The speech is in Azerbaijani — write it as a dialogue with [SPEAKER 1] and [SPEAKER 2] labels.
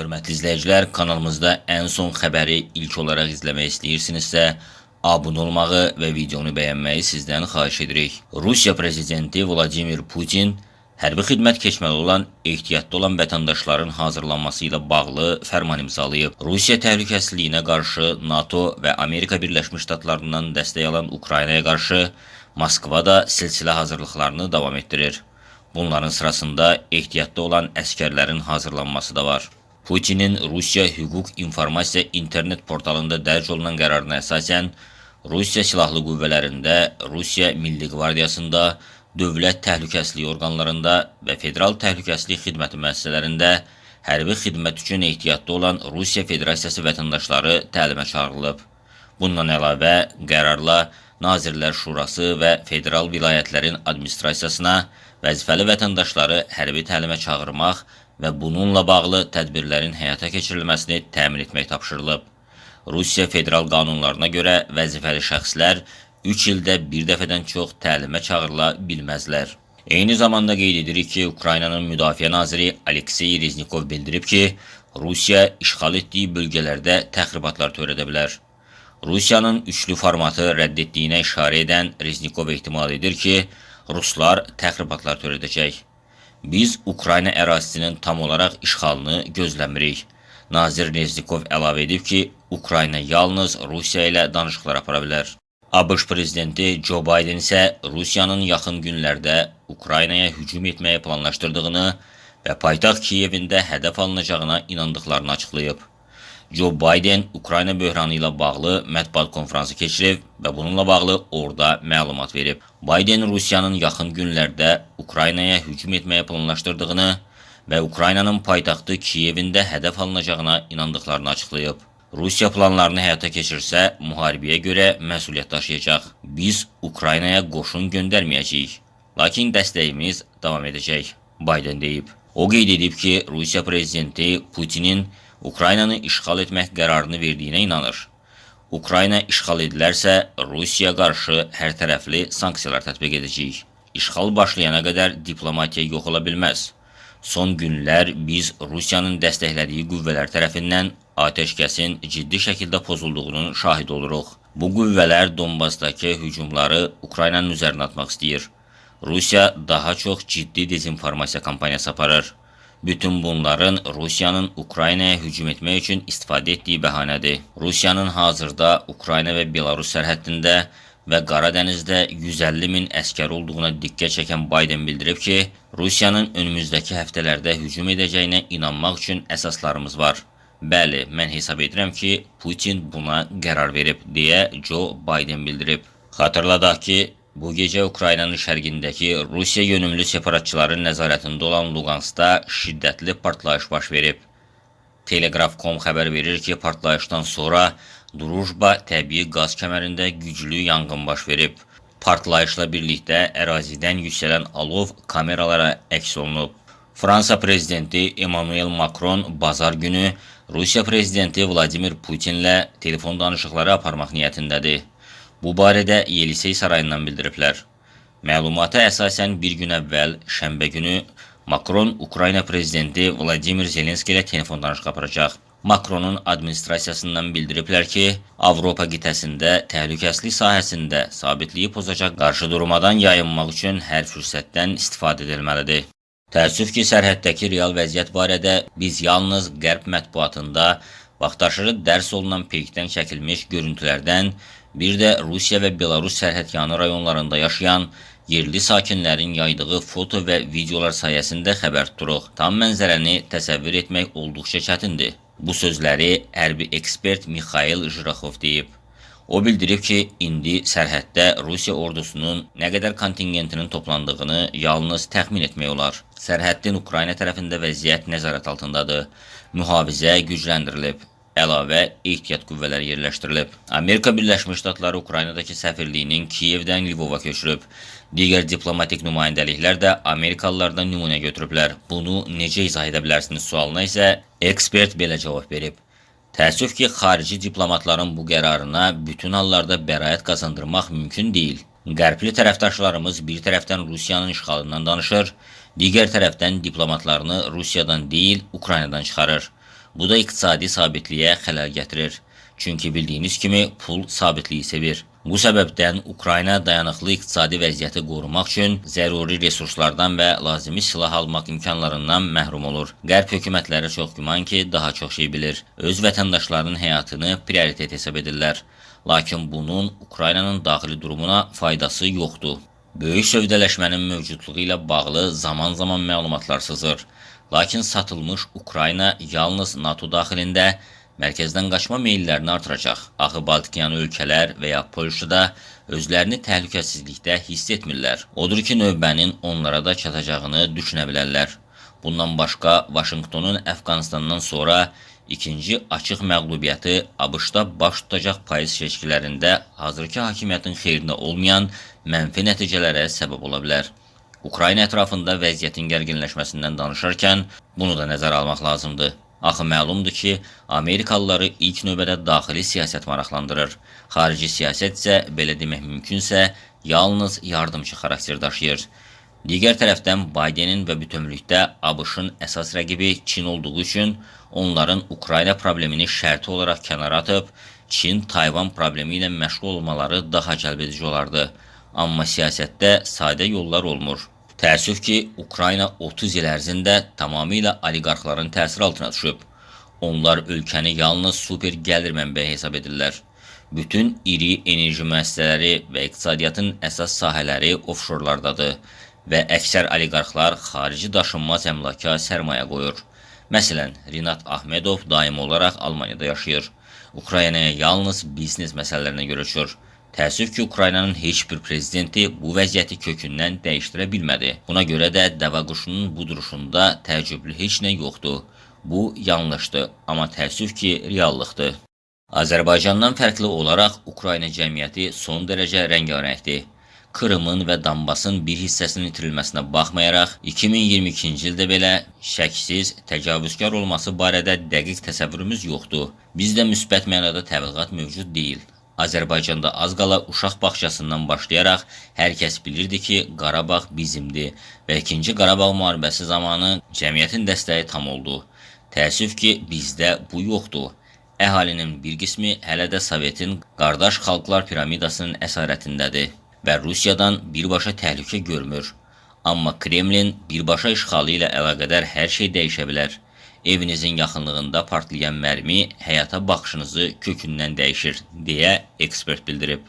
[SPEAKER 1] Hörmətli izləyicilər, kanalımızda ən son xəbəri ilk olaraq izləmək istəyirsinizsə, abunə olmağı və videonu bəyənməyi sizdən xahiş edirik. Rusiya prezidenti Vladimir Putin hərbi xidmət keçməli olan ehtiyatda olan vətəndaşların hazırlanması ilə bağlı fərman imzalayıb. Rusiya təhlükəsizliyinə qarşı NATO və Amerika Birləşmiş Ştatlarından dəstək alan Ukraynaya qarşı Moskva da silsilə hazırlıqlarını davam etdirir. Bunların sırasında ehtiyatda olan əskərlərin hazırlanması da var. Putinin Rusiya Hüquq İnformasiya internet portalında dərc olunan qərarına əsasən Rusiya Silahlı Qüvvələrində, Rusiya Milli Qvardiyasında, dövlət təhlükəsizlik orqanlarında və federal təhlükəsizlik xidməti müəssisələrində hərbi xidmət üçün ehtiyatda olan Rusiya Federasiyası vətəndaşları təlimə çağırılıb. Bundan əlavə, qərarla Nazirlər Şurası və federal vilayətlərin administrasiyasına vəzifəli vətəndaşları hərbi təlimə çağırmaq və bununla bağlı tədbirlərin həyata keçirilməsini təmin etmək tapşırılıb. Rusiya federal qanunlarına görə vəzifəli şəxslər 3 ildə bir dəfədən çox təlimə çağırıla bilməzlər. Eyni zamanda qeyd edirik ki, Ukraynanın Müdafiə naziri Aleksey Reznikov bildirib ki, Rusiya işğal etdiyi bölgələrdə təxribatlar törədə bilər. Rusiyanın üçlü formatı rədd etdiyinə işarə edən Reznikov ehtimal edir ki, Ruslar təxribatlar törədəcək. Biz Ukrayna ərazisinin tam olaraq işğalını gözləmirik. Nazir Reznikov əlavə edib ki, Ukrayna yalnız Rusiya ilə danışıqlar apara bilər. ABŞ prezidenti Joe Biden isə Rusiyanın yaxın günlərdə Ukraynaya hücum etməyi planlaşdırdığını və paytaxt Kiyevində hədəf alınacağına inandıqlarını açıqlayıb. Joe Biden Ukrayna böhranı ilə bağlı mətbuat konfransı keçirib və bununla bağlı orada məlumat verib. Biden Rusiyanın yaxın günlərdə Ukraynaya hücum etməyə planlaşdırdığını və Ukraynanın paytaxtı Kiyevində hədəf alınacağına inandıqlarını açıqlayıb. Rusiya planlarını həyata keçirsə, müharibəyə görə məsuliyyət daşıyacaq. Biz Ukraynaya qoşun göndərməyəcəyik, lakin dəstəyimiz davam edəcək, Biden deyib. O qeyd edib ki, Rusiya prezidenti Putinin Ukraynanı işğal etmək qərarını verdiyinə inanır. Ukrayna işğal edilərsə, Rusiya qarşı hər tərəfli sanksiyalar tətbiq edəcəyik. İşğal başlayana qədər diplomatiya yox ola bilməz. Son günlər biz Rusiyanın dəstəklədiyi qüvvələr tərəfindən atəşkəsin ciddi şəkildə pozulduğunun şahid oluruq. Bu qüvvələr Donbasdakı hücumları Ukraynanın üzərinə atmaq istəyir. Rusiya daha çox ciddi dezinformasiya kampaniyası aparır. Bütün bunların Rusiyanın Ukraynaya hücum etmək üçün istifadə etdiyi bəhanədir. Rusiyanın hazırda Ukrayna və Belarus sərhəddində və Qara dənizdə 150 min əskər olduğuna diqqət çəkən Biden bildirib ki, Rusiyanın önümüzdəki həftələrdə hücum edəcəyinə inanmaq üçün əsaslarımız var. Bəli, mən hesab edirəm ki, Putin buna qərar verib, deyə Joe Biden bildirib. Xatırladaq ki, Bu gecə Ukraynanın şərqindəki Rusiya yönümlü separatçıların nəzarətində olan Luqanskda şiddətli partlayış baş verib. Telegraf.com xəbər verir ki, partlayışdan sonra Drujba təbii qaz kəmərində güclü yanğın baş verib. Partlayışla birlikdə ərazidən yüksələn alov kameralara əks olunub. Fransa prezidenti Emmanuel Macron bazar günü Rusiya prezidenti Vladimir Putinlə telefon danışıqları aparmaq niyyətindədir. Bu barədə Yelisey sarayından bildiriblər. Məlumata əsasən bir gün əvvəl, şənbə günü Makron Ukrayna prezidenti Vladimir Zelenski ilə telefon danışığı aparacaq. Makronun administrasiyasından bildiriblər ki, Avropa qitəsində təhlükəsizlik sahəsində sabitliyi pozacaq qarşı durmadan yayınmaq üçün hər fürsətdən istifadə edilməlidir. Təəssüf ki, sərhəddəki real vəziyyət barədə biz yalnız qərb mətbuatında vaxtaşırı dərs olunan peykdən çəkilmiş görüntülərdən Bir də Rusiya və Belarus sərhədyanı rayonlarında yaşayan yerli sakinlərin yaydığı foto və videolar sayəsində xəbər tuturuq. Tam mənzərəni təsəvvür etmək olduqca çətindir. Bu sözləri hərbi ekspert Mikhail Jiraxov deyib. O bildirib ki, indi sərhəddə Rusiya ordusunun nə qədər kontingentinin toplandığını yalnız təxmin etmək olar. Sərhəddin Ukrayna tərəfində vəziyyət nəzarət altındadır. Mühafizə gücləndirilib əlavə ehtiyat qüvvələri yerləşdirilib. Amerika Birləşmiş Ştatları Ukraynadakı səfirliyinin Kiyevdən Lvova köçürüb. Digər diplomatik nümayəndəliklər də Amerikalılardan nümunə götürüblər. Bunu necə izah edə bilərsiniz sualına isə ekspert belə cavab verib. Təəssüf ki, xarici diplomatların bu qərarına bütün hallarda bəraət qazandırmaq mümkün deyil. Qərbli tərəfdaşlarımız bir tərəfdən Rusiyanın işğalından danışır, digər tərəfdən diplomatlarını Rusiyadan deyil, Ukraynadan çıxarır. Bu da iqtisadi sabitliyə xələl gətirir. Çünki bildiyiniz kimi pul sabitliyi sevir. Bu səbəbdən Ukrayna dayanıqlı iqtisadi vəziyyəti qorumaq üçün zəruri resurslardan və lazımi silah almaq imkanlarından məhrum olur. Qərb hökumətləri çox güman ki, daha çox şey bilir. Öz vətəndaşlarının həyatını prioritet hesab edirlər. Lakin bunun Ukraynanın daxili durumuna faydası yoxdur. Böyük sövdələşmənin mövcudluğu ilə bağlı zaman-zaman məlumatlar sızır. Lakin satılmış Ukrayna yalnız NATO daxilində mərkəzdən qaçma meyllərini artıracaq. Axı Baltikyanı ölkələr və ya Polşada özlərini təhlükəsizlikdə hiss etmirlər. Odur ki, növbənin onlara da çatacağını düşünə bilərlər. Bundan başqa, Vaşinqtonun Əfqanistandan sonra ikinci açıq məğlubiyyəti ABŞ-da baş tutacaq payız seçkilərində hazırki hakimiyyətin xeyrinə olmayan mənfi nəticələrə səbəb ola bilər. Ukrayna ətrafında vəziyyətin gərginləşməsindən danışarkən bunu da nəzərə almaq lazımdır. Axı məlumdur ki, Amerikalıları ilk növbədə daxili siyasət maraqlandırır. Xarici siyasət isə, belə demək mümkünsə, yalnız yardımçı xarakter daşıyır. Digər tərəfdən Baydenin və bütövlükdə ABŞ-ın əsas rəqibi Çin olduğu üçün onların Ukrayna problemini şərti olaraq kənara atıb, Çin Tayvan problemi ilə məşğul olmaları daha cəlbedici olardı. Amma siyasətdə sadə yollar olmur. Təəssüf ki, Ukrayna 30 il ərzində tamamilə oliqarxların təsiri altına düşüb. Onlar ölkəni yalnız super gəlir mənbəyi hesab edirlər. Bütün iri enerji müəssisələri və iqtisadiyyatın əsas sahələri ofşorlardadır və əksər oliqarxlar xarici daşınmaz əmlaka sərmayə qoyur. Məsələn, Rinat Ahmedov daimi olaraq Almaniyada yaşayır. Ukraynaya yalnız biznes məsələlərinə görə uçur. Təəssüf ki, Ukraynanın heç bir prezidenti bu vəziyyəti kökündən dəyişdirə bilmədi. Buna görə də dəvə quşunun bu duruşunda təəccüblü heç nə yoxdur. Bu yanlışdır, amma təəssüf ki, reallıqdır. Azərbaycandan fərqli olaraq Ukrayna cəmiyyəti son dərəcə rəngarəngdir. Krımın və Donbasın bir hissəsinin itirilməsinə baxmayaraq, 2022-ci ildə belə şəksiz təcavüzkar olması barədə dəqiq təsəvvürümüz yoxdur. Bizdə müsbət mənada təbliğat mövcud deyil. Azərbaycanda az qala uşaq bağçasından başlayaraq hər kəs bilirdi ki, Qarabağ bizimdir və 2-ci Qarabağ müharibəsi zamanı cəmiyyətin dəstəyi tam oldu. Təəssüf ki, bizdə bu yoxdur. Əhalinin bir qismi hələ də Sovetin qardaş xalqlar piramidasının əsarətindədir və Rusiyadan birbaşa təhlükə görmür. Amma Kremlin birbaşa işğalı ilə əlaqədar hər şey dəyişə bilər. Evinizin yaxınlığında partlayan mərmi həyata baxışınızı kökündən dəyişir, deyə ekspert bildirib.